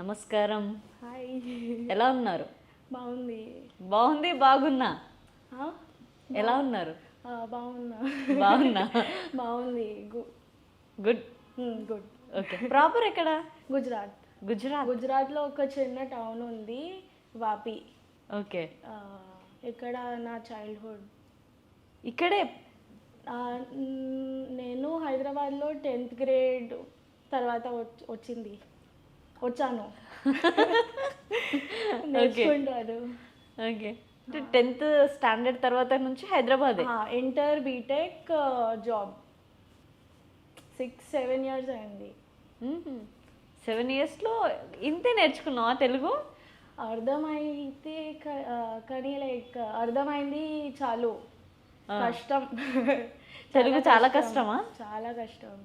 నమస్కారం. హాయ్. ఎలా ఉన్నారు? బాగుంది. బాగుంది బాగున్నా? ఎలా ఉన్నారు? బాగున్నా. బాగున్నా. బాగుంది. గుడ్. గుడ్. ఓకే. ప్రాపర్ ఎక్కడ? గుజరాత్. గుజరాత్. గుజరాత్లో ఒక చిన్న టౌన్ ఉంది వాపి. ఓకే. ఇక్కడ నా చైల్డ్హుడ్ ఇక్కడే? నేను హైదరాబాద్లో టెన్త్ గ్రేడ్ తర్వాత వచ్- వచ్చింది. వచ్చాను. నేర్చుకుంటాను ఓకే టెన్త్ స్టాండర్డ్ తర్వాత నుంచి హైదరాబాదే? Inter BTech job six seven years అయింది. సెవెన్ ఇయర్స్లో ఇంతే నేర్చుకున్నావా తెలుగు? అర్థమైతే కానీ లైక్ అర్థమైంది చాలు. కష్టం. తెలుగు చాలా కష్టమా? చాలా కష్టం.